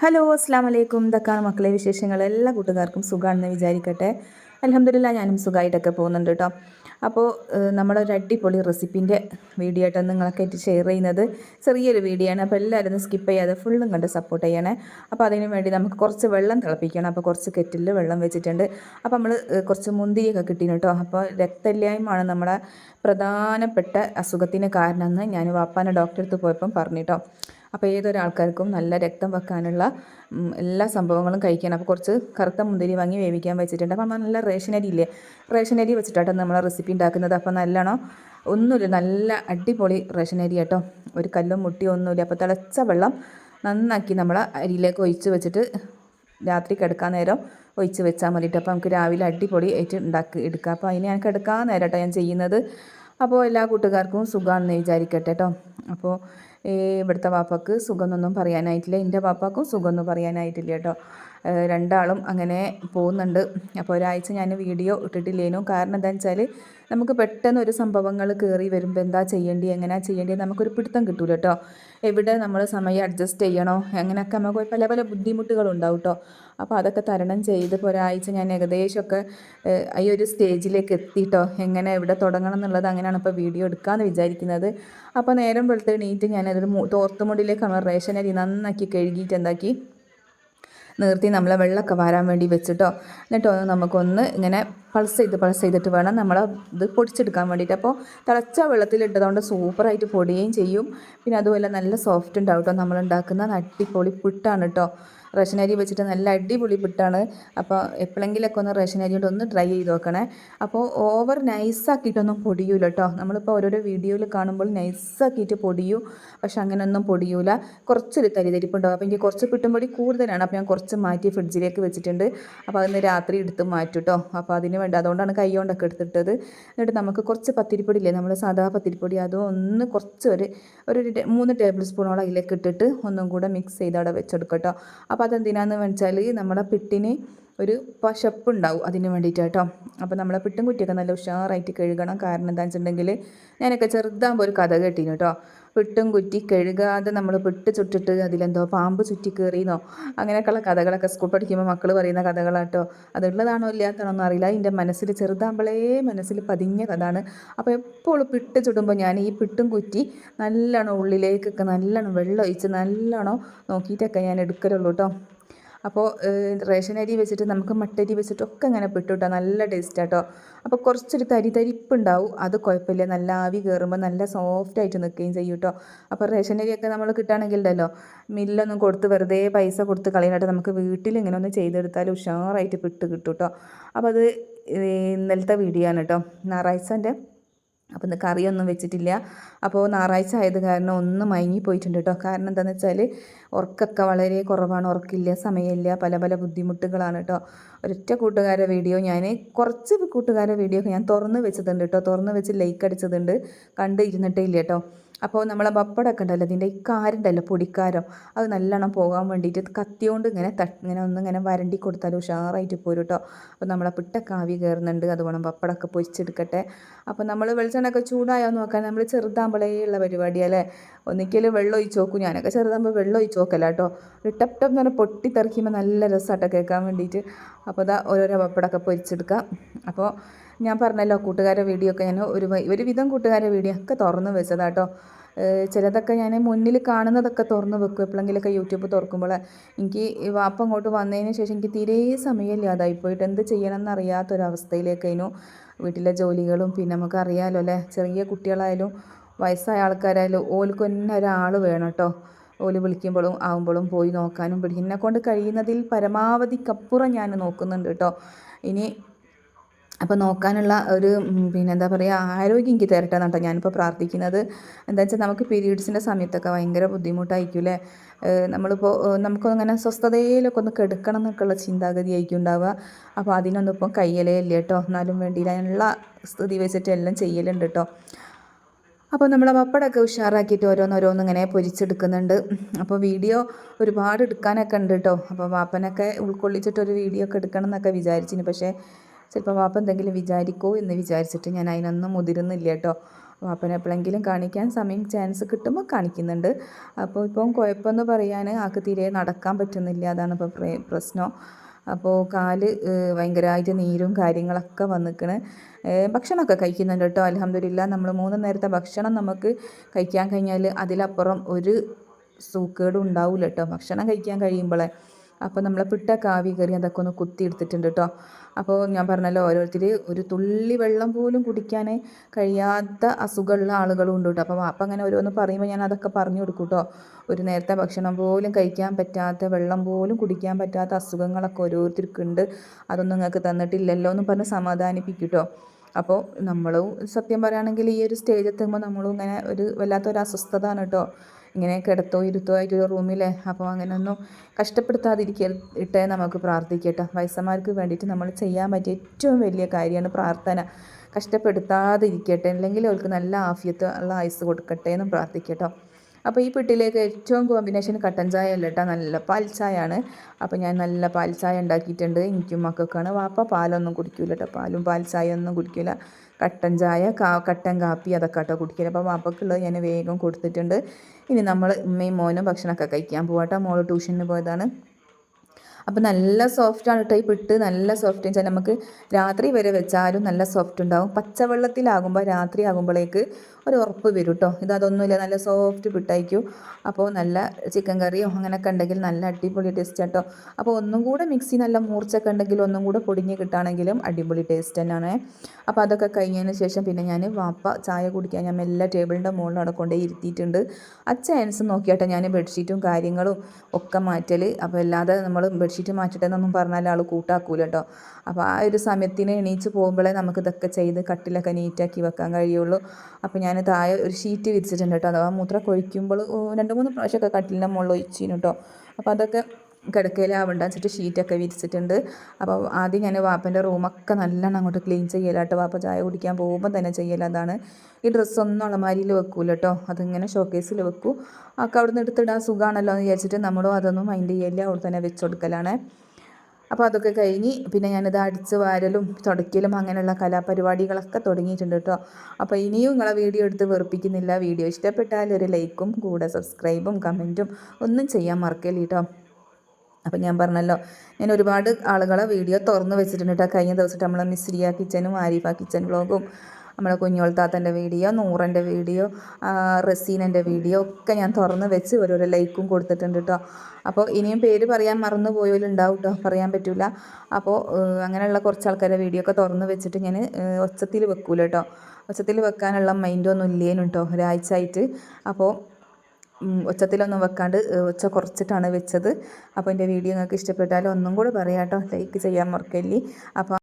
Hello അസ്സാം വലൈക്കും ഇതൊക്കെയാണ് മക്കളെ വിശേഷങ്ങൾ. എല്ലാ കൂട്ടുകാർക്കും സുഖമാണെന്ന് വിചാരിക്കട്ടെ. അലഹമില്ല ഞാനും സുഖമായിട്ടൊക്കെ പോകുന്നുണ്ട് കേട്ടോ അപ്പോൾ നമ്മുടെ ഒരു അടിപൊളി റെസിപ്പിന്റെ വീഡിയോ ആയിട്ടാണ് നിങ്ങളൊക്കെ ആയിട്ട് ഷെയർ ചെയ്യുന്നത് ചെറിയൊരു വീഡിയോ ആണ്. അപ്പോൾ എല്ലാവരും സ്കിപ്പ് ചെയ്യാതെ ഫുള്ളും കണ്ട് സപ്പോർട്ട് ചെയ്യണേ. അപ്പോൾ അതിന് വേണ്ടി നമുക്ക് കുറച്ച് വെള്ളം തിളപ്പിക്കണം. അപ്പോൾ കുറച്ച് കെറ്റിലിൽ വെള്ളം വെച്ചിട്ടുണ്ട്. അപ്പോൾ നമ്മൾ കുറച്ച് മുന്തിരിയൊക്കെ കിട്ടീന് കേട്ടോ അപ്പോൾ രക്തമില്ലായ്മയാണ് നമ്മുടെ പ്രധാനപ്പെട്ട അസുഖത്തിന് കാരണമെന്ന് ഞാൻ വാപ്പാനെ ഡോക്ടറെ അടുത്ത് പോയപ്പം പറഞ്ഞു കേട്ടോ അപ്പോൾ ഏതൊരാൾക്കാർക്കും നല്ല രക്തം വെക്കാനുള്ള എല്ലാ സംഭവങ്ങളും കഴിക്കാൻ. അപ്പോൾ കുറച്ച് കറുത്ത മുന്തിരി വാങ്ങി വേവിക്കാൻ വെച്ചിട്ടുണ്ട്. അപ്പോൾ നല്ല റേഷൻ അരി ഇല്ലേ? റേഷൻ അരി വെച്ചിട്ടാട്ടോ നമ്മൾ റെസിപ്പി ഉണ്ടാക്കുന്നത്. അപ്പോൾ നല്ലോണം? ഒന്നുമില്ല. നല്ല അടിപൊളി റേഷൻ അരി കേട്ടോ ഒരു കല്ലും മുട്ടിയോ ഒന്നുമില്ല. അപ്പോൾ തിളച്ച വെള്ളം നന്നാക്കി നമ്മൾ അരിയിലേക്ക് ഒഴിച്ച് വെച്ചിട്ട് രാത്രി കിടക്കാൻ നേരം ഒഴിച്ച് വെച്ചാൽ മതിയിട്ട് അപ്പോൾ നമുക്ക് രാവിലെ അടിപൊളി ആയിട്ട് ഉണ്ടാക്കി എടുക്കാം. അപ്പോൾ അതിന് ഞാൻ കിടക്കാൻ നേരം കേട്ടോ ഞാൻ ചെയ്യുന്നത്. അപ്പോൾ എല്ലാ കൂട്ടുകാർക്കും സുഖമാണെന്ന് വിചാരിക്കട്ടെ കേട്ടോ അപ്പോൾ ഇവിടുത്തെ പാപ്പക്ക് സുഖമൊന്നും പറയാനായിട്ടില്ല. എന്റെ പാപ്പാക്കും സുഖമൊന്നും പറയാനായിട്ടില്ല കേട്ടോ. രണ്ടാളും അങ്ങനെ പോകുന്നുണ്ട്. അപ്പോൾ ഒരാഴ്ച ഞാൻ വീഡിയോ ഇട്ടിട്ടില്ലേനു. കാരണം എന്താണെന്ന് വെച്ചാൽ നമുക്ക് പെട്ടെന്ന് ഒരു സംഭവങ്ങൾ കയറി വരുമ്പോൾ എന്താ ചെയ്യേണ്ടി എങ്ങനെയാ ചെയ്യേണ്ടി നമുക്കൊരു പിടുത്തം കിട്ടൂല കേട്ടോ എവിടെ നമ്മൾ സമയം അഡ്ജസ്റ്റ് ചെയ്യണോ അങ്ങനെയൊക്കെ നമുക്ക് പല പല ബുദ്ധിമുട്ടുകളുണ്ടാവും കേട്ടോ അപ്പോൾ അതൊക്കെ തരണം ചെയ്ത് ഇപ്പോൾ ഒരാഴ്ച ഞാൻ ഏകദേശമൊക്കെ ഈ ഒരു സ്റ്റേജിലേക്ക് എത്തിയിട്ടോ എങ്ങനെ എവിടെ തുടങ്ങണം എന്നുള്ളത് അങ്ങനെയാണ് ഇപ്പോൾ വീഡിയോ എടുക്കാമെന്ന് വിചാരിക്കുന്നത്. അപ്പോൾ നേരം വെളുത്ത് എണീറ്റ് ഞാനതൊരു തോർത്തുമുടിയിലേക്കാണ് റേഷൻ അരി നന്നാക്കി കഴുകിയിട്ട് എന്താക്കി നിർത്തി നമ്മളെ വെള്ളമൊക്കെ വാരാൻ വേണ്ടി വെച്ചിട്ടോ. എന്നിട്ടോ നമുക്കൊന്ന് ഇങ്ങനെ പൾസ് ചെയ്ത് പൾസ് ചെയ്തിട്ട് വേണം നമ്മൾ ഇത് പൊടിച്ചെടുക്കാൻ വേണ്ടിയിട്ട്. അപ്പോൾ തിളച്ച വെള്ളത്തിലിട്ടതുകൊണ്ട് സൂപ്പറായിട്ട് പൊടിയുകയും ചെയ്യും. പിന്നെ അതുപോലെ നല്ല സോഫ്റ്റ് ഉണ്ടാവും കേട്ടോ നമ്മളുണ്ടാക്കുന്ന നട്ടിപ്പൊളി പുട്ടാണ് കേട്ടോ റേഷൻ അരി വെച്ചിട്ട് നല്ല അടിപൊളി പുട്ടാണ്. അപ്പോൾ എപ്പോഴെങ്കിലൊക്കെ ഒന്ന് റേഷൻ അരി കൊണ്ട് ഒന്ന് ട്രൈ ചെയ്ത് നോക്കണേ. അപ്പോൾ ഓവർ നൈസാക്കിയിട്ടൊന്നും പൊടിയൂല കേട്ടോ നമ്മളിപ്പോൾ ഓരോരോ വീഡിയോയിൽ കാണുമ്പോൾ നൈസാക്കിയിട്ട് പൊടിയൂ പക്ഷെ അങ്ങനെയൊന്നും പൊടിയൂല. കുറച്ചൊരു തരിതരിപ്പുണ്ടാവും. അപ്പോൾ എനിക്ക് കുറച്ച് പിട്ടുംപൊടി കൂടുതലാണ്. അപ്പോൾ ഞാൻ കുറച്ച് മാറ്റി ഫ്രിഡ്ജിലേക്ക് വെച്ചിട്ടുണ്ട്. അപ്പോൾ അതിന് രാത്രി എടുത്ത് മാറ്റും കേട്ടോ അപ്പോൾ അതിന് വേണ്ടി. അതുകൊണ്ടാണ് കൈ കൊണ്ടൊക്കെ എടുത്തിട്ടത്. എന്നിട്ട് നമുക്ക് കുറച്ച് പത്തിരിപ്പൊടി ഇല്ലേ നമ്മൾ സാധാ പത്തിരിപ്പൊടി അതും ഒന്ന് കുറച്ച് ഒരു ഒരു മൂന്ന് ടേബിൾ സ്പൂണോളം അതിലേക്ക് ഇട്ടിട്ട് ഒന്നും കൂടെ മിക്സ് ചെയ്ത് അവിടെ വെച്ചെടുക്കും കേട്ടോ അപ്പോൾ അതെന്തിനാന്ന് വെച്ചാൽ നമ്മുടെ പിട്ടിന് ഒരു പശപ്പുണ്ടാവും അതിന് വേണ്ടിയിട്ട് കേട്ടോ അപ്പോൾ നമ്മളെ പിട്ടും കുറ്റിയൊക്കെ നല്ല ഉഷാറായിട്ട് കഴുകണം. കാരണം എന്താണെന്ന് വെച്ചിട്ടുണ്ടെങ്കിൽ ഞാനൊക്കെ ചെറുതാകുമ്പോൾ ഒരു കഥ കേട്ടീന് കേട്ടോ പിട്ടും കുറ്റി കഴുകാതെ നമ്മൾ പിട്ട് ചുട്ടിട്ട് അതിലെന്തോ പാമ്പ് ചുറ്റി കയറിയെന്നോ അങ്ങനെയൊക്കെയുള്ള കഥകളൊക്കെ സ്കൂൾ പഠിക്കുമ്പോൾ മക്കൾ പറയുന്ന കഥകളാട്ടോ. അതുള്ളതാണോ ഇല്ലാത്തതാണോ ഒന്നും അറിയില്ല. എന്റെ മനസ്സിൽ ചെറുതാകുമ്പോഴേ മനസ്സിൽ പതിഞ്ഞ കഥയാണ് അപ്പോൾ എപ്പോഴും പിട്ട് ചുടുമ്പോൾ ഞാൻ ഈ പിട്ടും കുറ്റി നല്ലോണം ഉള്ളിലേക്കൊക്കെ നല്ലോണം വെള്ളം ഒഴിച്ച് നല്ലോണം നോക്കിയിട്ടൊക്കെ ഞാൻ എടുക്കലുള്ളൂ കേട്ടോ അപ്പോൾ റേഷൻ അരി വെച്ചിട്ട് നമുക്ക് മട്ടരി വെച്ചിട്ടൊക്കെ അങ്ങനെ പെട്ടുട്ടോ നല്ല ടേസ്റ്റ് അപ്പോൾ കുറച്ചൊരു തരി തരിപ്പുണ്ടാവും അത് കുഴപ്പമില്ല നല്ല ആവി കയറുമ്പോൾ നല്ല സോഫ്റ്റ് ആയിട്ട് നിൽക്കുകയും ചെയ്യും കേട്ടോ അപ്പോൾ റേഷൻ അരിയൊക്കെ നമ്മൾ കിട്ടുകയാണെങ്കിൽ ഉണ്ടല്ലോ മില്ലൊന്നും കൊടുത്ത് വെറുതെ പൈസ കൊടുത്ത് കളയാനായിട്ട് നമുക്ക് വീട്ടിൽ ഇങ്ങനെ ഒന്ന് ചെയ്തെടുത്താൽ ഉഷാറായിട്ട് പിട്ട് കിട്ടും കേട്ടോ അപ്പോൾ അത് ഇന്നലത്തെ വീഡിയോ ആണ് കേട്ടോ. ഞായറാഴ്ചന്റെ അപ്പോൾ ഇന്ന് കറിയൊന്നും വെച്ചിട്ടില്ല. അപ്പോൾ ഞായറാഴ്ച ആയത് കാരണം ഒന്ന് മയങ്ങി പോയിട്ടുണ്ട് കേട്ടോ. കാരണം എന്താണെന്ന് വെച്ചാൽ ഉറക്കൊക്കെ വളരെ കുറവാണ്. ഉറക്കില്ല സമയമില്ല. പല പല ബുദ്ധിമുട്ടുകളാണ് കേട്ടോ. ഒരൊറ്റ കൂട്ടുകാരെ വീഡിയോ ഞാൻ കുറച്ച് കൂട്ടുകാരെ വീഡിയോ ഒക്കെ ഞാൻ തുറന്ന് വെച്ചതുണ്ട് കേട്ടോ. തുറന്ന് വെച്ച് ലൈക്ക് അടിച്ചതുണ്ട്. കണ്ട് ഇരുന്നിട്ടേ ഇല്ല കേട്ടോ. അപ്പോൾ നമ്മളെ പപ്പടമൊക്കെ ഉണ്ടല്ലോ ഇതിന്റെ ഈ കാരുണ്ടല്ലോ പൊടിക്കാരം. അത് നല്ലോണം പോകാൻ വേണ്ടിയിട്ട് കത്തിയോണ്ട് ഇങ്ങനെ തട്ട് ഇങ്ങനെ ഒന്ന് ഇങ്ങനെ വരണ്ടി കൊടുത്താൽ ഉഷാറായിട്ട് പോരും കേട്ടോ. അപ്പോൾ നമ്മളെ പിട്ടൊക്കെ ആവി കയറുന്നുണ്ട് അതുപോലെ പപ്പടമൊക്കെ പൊരിച്ചെടുക്കട്ടെ. അപ്പോൾ നമ്മൾ വെളിച്ചെണ്ണൊക്കെ ചൂടായോ നോക്കാൻ നമ്മൾ ചെറുതാമ്പളേ ഉള്ള പരിപാടിയല്ലേ ഒന്നിക്കൽ വെള്ളം ഒഴിച്ച് നോക്കും ഞാനൊക്കെ ചെറുതാകുമ്പോൾ വെള്ളം ഒഴിച്ച് നോക്കല്ല കേട്ടോ ഒരു ടപ്പ് ടപ്പ് എന്ന് പറഞ്ഞാൽ പൊട്ടി തെറിക്കുമ്പോൾ നല്ല രസമാട്ടോ കേൾക്കാൻ വേണ്ടിയിട്ട് അപ്പോൾ ഇതാ ഓരോരോ പപ്പടമൊക്കെ പൊരിച്ചെടുക്കാം. അപ്പോൾ ഞാൻ പറഞ്ഞല്ലോ കൂട്ടുകാരെ വീഡിയോ ഒക്കെ ഞാൻ ഒരു ഒരു ഒരുവിധം കൂട്ടുകാരെ വീഡിയോ ഒക്കെ തുറന്ന് വെച്ചതാട്ടോ ചിലതൊക്കെ ഞാൻ മുന്നിൽ കാണുന്നതൊക്കെ തുറന്ന് വെക്കും. എപ്പോഴെങ്കിലൊക്കെ യൂട്യൂബ് തുറക്കുമ്പോൾ എനിക്ക് വാപ്പ അങ്ങോട്ട് വന്നതിന് ശേഷം എനിക്ക് തീരെ സമയമില്ലാതായി പോയിട്ട് എന്ത് ചെയ്യണം അറിയാത്തൊരവസ്ഥയിലേക്കതിനു വീട്ടിലെ ജോലികളും പിന്നെ നമുക്ക് അറിയാമല്ലോ അല്ലേ? ചെറിയ കുട്ടികളായാലും വയസ്സായ ആൾക്കാരായാലും ഓൽക്ക് തന്നെ ഒരാൾ വേണം കേട്ടോ ഓൽ വിളിക്കുമ്പോഴും ആകുമ്പോഴും പോയി നോക്കാനും പിടിക്കും കൊണ്ട് കഴിയുന്നതിൽ പരമാവധിക്കപ്പുറം ഞാൻ നോക്കുന്നുണ്ട് കേട്ടോ ഇനി അപ്പോൾ നോക്കാനുള്ള ഒരു പിന്നെ എന്താ പറയുക ആരോഗ്യം എനിക്ക് തരട്ടെ എന്നാട്ടോ ഞാനിപ്പോൾ പ്രാർത്ഥിക്കുന്നത്. എന്താ വെച്ചാൽ നമുക്ക് പീരീഡ്സിന്റെ സമയത്തൊക്കെ ഭയങ്കര ബുദ്ധിമുട്ടായിരിക്കും അല്ലേ ഏഹ് നമ്മളിപ്പോൾ നമുക്കൊന്നിങ്ങനെ സ്വസ്ഥതയിലൊക്കെ ഒന്ന് കെടുക്കണം എന്നൊക്കെയുള്ള ചിന്താഗതി ആയിരിക്കും ഉണ്ടാവുക. അപ്പോൾ അതിനൊന്നും ഇപ്പം കയ്യലേ ഇല്ല കേട്ടോ എന്നാലും വേണ്ടിയില്ല. അതിനുള്ള സ്ഥിതി വെച്ചിട്ട് എല്ലാം ചെയ്യലുണ്ട് കേട്ടോ അപ്പോൾ നമ്മൾ പപ്പടമൊക്കെ ഉഷാറാക്കിയിട്ട് ഓരോന്നോരോന്ന് ഇങ്ങനെ പൊരിച്ചെടുക്കുന്നുണ്ട്. അപ്പോൾ വീഡിയോ ഒരുപാട് എടുക്കാനൊക്കെ ഉണ്ട് കേട്ടോ അപ്പോൾ വാപ്പനൊക്കെ ഉൾക്കൊള്ളിച്ചിട്ട് ഒരു വീഡിയോ ഒക്കെ എടുക്കണം എന്നൊക്കെ വിചാരിച്ചിന്. പക്ഷേ ചിലപ്പോൾ വാപ്പ എന്തെങ്കിലും വിചാരിക്കോ എന്ന് വിചാരിച്ചിട്ട് ഞാൻ അതിനൊന്നും മുതിരുന്നില്ല കേട്ടോ വാപ്പനെ എപ്പോഴെങ്കിലും കാണിക്കാൻ സമയം ചാൻസ് കിട്ടുമ്പോൾ കാണിക്കുന്നുണ്ട്. അപ്പോൾ ഇപ്പം കുഴപ്പമെന്ന് പറയാൻ ആൾക്ക് തീരെ നടക്കാൻ പറ്റുന്നില്ല. അതാണ് ഇപ്പോൾ പ്രശ്നം. അപ്പോൾ കാൽ ഭയങ്കരമായിട്ട് നീരും കാര്യങ്ങളൊക്കെ വന്നിക്കണ്. ഭക്ഷണമൊക്കെ കഴിക്കുന്നുണ്ട് കേട്ടോ. അലഹമ്മദില്ല നമ്മൾ മൂന്ന് നേരത്തെ ഭക്ഷണം നമുക്ക് കഴിക്കാൻ കഴിഞ്ഞാൽ അതിലപ്പുറം ഒരു സൂക്കേടും ഉണ്ടാവില്ല കേട്ടോ. ഭക്ഷണം കഴിക്കാൻ കഴിയുമ്പോഴേ അപ്പോൾ നമ്മൾ പിട്ട കാവി കറി അതൊക്കെ ഒന്ന് കുത്തി എടുത്തിട്ടുണ്ട് കേട്ടോ. അപ്പോൾ ഞാൻ പറഞ്ഞല്ലോ ഓരോരുത്തർ ഒരു തുള്ളി വെള്ളം പോലും കുടിക്കാൻ കഴിയാത്ത അസുഖമുള്ള ആളുകളും ഉണ്ട് കേട്ടോ. അപ്പോൾ അപ്പം അങ്ങനെ ഓരോന്ന് പറയുമ്പോൾ ഞാൻ അതൊക്കെ പറഞ്ഞു കൊടുക്കും കേട്ടോ. ഒരു നേരത്തെ ഭക്ഷണം പോലും കഴിക്കാൻ പറ്റാത്ത വെള്ളം പോലും കുടിക്കാൻ പറ്റാത്ത അസുഖങ്ങളൊക്കെ ഓരോരുത്തർക്കുണ്ട്. അതൊന്നും നിങ്ങൾക്ക് തന്നിട്ടില്ലല്ലോ എന്ന് പറഞ്ഞ് സമാധാനിപ്പിക്കും കേട്ടോ. അപ്പോൾ നമ്മളും സത്യം പറയുകയാണെങ്കിൽ ഈ ഒരു സ്റ്റേജ് എത്തുമ്പോൾ നമ്മളും ഇങ്ങനെ ഒരു വല്ലാത്തൊരു അസ്വസ്ഥതാണ് കേട്ടോ. ഇങ്ങനെ കിടത്തോ ഇരുത്തോ ആയിട്ട് റൂമിലെ അപ്പോൾ അങ്ങനെയൊന്നും കഷ്ടപ്പെടുത്താതിരിക്കട്ടെ നമുക്ക് പ്രാർത്ഥിക്കട്ടെ. വയസ്സന്മാർക്ക് വേണ്ടിയിട്ട് നമ്മൾ ചെയ്യാൻ പറ്റിയ ഏറ്റവും വലിയ കാര്യമാണ് പ്രാർത്ഥന. കഷ്ടപ്പെടുത്താതിരിക്കട്ടെ. അല്ലെങ്കിൽ അവർക്ക് നല്ല ആഫിയത്ത് ഉള്ള ആയുസ് കൊടുക്കട്ടെ എന്ന് പ്രാർത്ഥിക്കട്ടോ. അപ്പോൾ ഈ പെട്ടിയിലേക്ക് ഏറ്റവും കോമ്പിനേഷൻ കട്ടൻ ചായ അല്ല കേട്ടോ നല്ല പാൽ ആണ് അപ്പോൾ ഞാൻ നല്ല പാൽ ചായ ഉണ്ടാക്കിയിട്ടുണ്ട്. എനിക്കും മക്കൾക്കാണ്. വാപ്പ പാലൊന്നും കുടിക്കില്ല കേട്ടോ പാലും പാൽ ചായ ഒന്നും കുടിക്കില്ല കട്ടൻ ചായ കാ കട്ടൻ കാപ്പി അതൊക്കെ കേട്ടോ കുടിക്കില്ല അപ്പോൾ വാപ്പക്കുള്ളത് ഞാൻ വേഗം കൊടുത്തിട്ടുണ്ട്. ഇനി നമ്മൾ ഉമ്മയും മോനും ഭക്ഷണമൊക്കെ കഴിക്കാൻ പോകട്ടോ മോൾ ട്യൂഷന് പോയതാണ്. അപ്പോൾ നല്ല സോഫ്റ്റാണ് ഈ പിട്ട്. നല്ല സോഫ്റ്റ് വെച്ചാൽ നമുക്ക് രാത്രി വരെ വെച്ചാലും നല്ല സോഫ്റ്റ് ഉണ്ടാവും. പച്ചവെള്ളത്തിലാകുമ്പോൾ രാത്രി ആകുമ്പോഴേക്ക് ഒരു ഉറപ്പ് വരും കേട്ടോ ഇത് അതൊന്നുമില്ല. നല്ല സോഫ്റ്റ് പിട്ടായിരിക്കും. അപ്പോൾ നല്ല ചിക്കൻ കറിയോ അങ്ങനെയൊക്കെ ഉണ്ടെങ്കിൽ നല്ല അടിപൊളി ടേസ്റ്റ് കേട്ടോ അപ്പോൾ ഒന്നും കൂടെ മിക്സി നല്ല മൂർച്ചൊക്കെ ഉണ്ടെങ്കിൽ ഒന്നും കൂടെ പൊടിഞ്ഞ് കിട്ടുകയാണെങ്കിലും അടിപൊളി ടേസ്റ്റ് തന്നെയാണ്. അപ്പോൾ അതൊക്കെ കഴിഞ്ഞതിന് ശേഷം പിന്നെ ഞാൻ വാപ്പ ചായ കുടിക്കാൻ ഞാൻ എല്ലാ ടേബിളിന്റെ മുകളിൽ അവിടെ കൊണ്ടേ ഇരുത്തിയിട്ടുണ്ട്. ആ നോക്കിയാട്ടെ ഞാൻ ബെഡ്ഷീറ്റും കാര്യങ്ങളും ഒക്കെ മാറ്റൽ അപ്പോൾ അല്ലാതെ നമ്മൾ ബെഡ്ഷീറ്റ് മാറ്റട്ടെ എന്നൊന്നും പറഞ്ഞാൽ ആൾ കൂട്ടാക്കൂല കേട്ടോ അപ്പോൾ ആ ഒരു സമയത്തിന് എണീച്ച് പോകുമ്പോഴേ നമുക്ക് ഇതൊക്കെ ചെയ്ത് കട്ടിലൊക്കെ നീറ്റാക്കി വെക്കാൻ കഴിയുള്ളൂ. അപ്പോൾ ഞാൻ താഴെ ഒരു ഷീറ്റ് വിരിച്ചിട്ടുണ്ട് കേട്ടോ. അഥവാ മൂത്ര കൊഴിക്കുമ്പോൾ രണ്ട് മൂന്ന് പ്രാവശ്യമൊക്കെ കട്ടിലിന്റെ മുകളിൽ ഒഴിച്ചിരുന്നു കേട്ടോ. അപ്പോൾ അതൊക്കെ കിടക്കയിലാവണ്ട വെച്ചിട്ട് ഷീറ്റൊക്കെ വിരിച്ചിട്ടുണ്ട്. അപ്പോൾ ആദ്യം ഞാൻ വാപ്പന്റെ റൂമൊക്കെ നല്ലോണം അങ്ങോട്ട് ക്ലീൻ ചെയ്യലാട്ടോ വാപ്പ ചായ കുടിക്കാൻ പോകുമ്പോൾ തന്നെ ചെയ്യലതാണ് ഈ ഡ്രസ്സൊന്നും അളമാരിയിൽ വെക്കൂല കേട്ടോ. അതിങ്ങനെ ഷോക്കേസിൽ വെക്കൂ. ഒക്കെ അവിടെ നിന്ന് എടുത്തിടാൻ സുഖമാണല്ലോ എന്ന് വിചാരിച്ചിട്ട് നമ്മളും അതൊന്നും മൈൻഡ് ചെയ്യല്ല. അവിടെ തന്നെ വെച്ച് കൊടുക്കലാണ്. അപ്പോൾ അതൊക്കെ കഴിഞ്ഞ് പിന്നെ ഞാനിത് അടിച്ച് വാരലും തുടയ്ക്കലും അങ്ങനെയുള്ള കലാപരിപാടികളൊക്കെ തുടങ്ങിയിട്ടുണ്ട് കേട്ടോ. അപ്പോൾ ഇനിയും നിങ്ങളെ വീഡിയോ എടുത്ത് വെറുപ്പിക്കുന്നില്ല. വീഡിയോ ഇഷ്ടപ്പെട്ടാൽ ഒരു ലൈക്കും കൂടെ സബ്സ്ക്രൈബും കമന്റും ഒന്നും ചെയ്യാൻ മറക്കല്ലേ കേട്ടോ. അപ്പം ഞാൻ പറഞ്ഞല്ലോ ഞാൻ ഒരുപാട് ആളുകളെ വീഡിയോ തുറന്ന് വെച്ചിട്ടുണ്ട് കേട്ടോ. കഴിഞ്ഞ ദിവസം നമ്മളെ മിസ്രിയ കിച്ചനും ആരിഫ കിച്ചൻ വ്ളോഗും നമ്മളെ കുഞ്ഞോൾത്താത്തന്റെ വീഡിയോ നൂറന്റെ വീഡിയോ റസീനന്റെ വീഡിയോ ഒക്കെ ഞാൻ തുറന്ന് വെച്ച് ഓരോരോ ലൈക്കും കൊടുത്തിട്ടുണ്ട് കേട്ടോ അപ്പോൾ ഇനിയും പേര് പറയാൻ മറന്നു പോയാലുണ്ടാവും കേട്ടോ പറയാൻ പറ്റില്ല അപ്പോൾ അങ്ങനെയുള്ള കുറച്ച് ആൾക്കാരുടെ വീഡിയോ ഒക്കെ തുറന്ന് വെച്ചിട്ട് ഞാൻ ഒച്ചത്തിൽ വെക്കൂല കേട്ടോ ഒച്ചത്തിൽ വെക്കാനുള്ള മൈൻഡൊന്നും ഇല്ലേനും കേട്ടോ ഒരാഴ്ചയായിട്ട്. അപ്പോൾ ഒച്ചത്തിലൊന്നും വെക്കാണ്ട് ഒച്ച കുറച്ചിട്ടാണ് വെച്ചത്. അപ്പോൾ എന്റെ വീഡിയോ നിങ്ങൾക്ക് ഇഷ്ടപ്പെട്ടാൽ ഒന്നും കൂടെ പറയാം കേട്ടോ ലൈക്ക് ചെയ്യാൻ മറക്കല്ലേ. അപ്പോൾ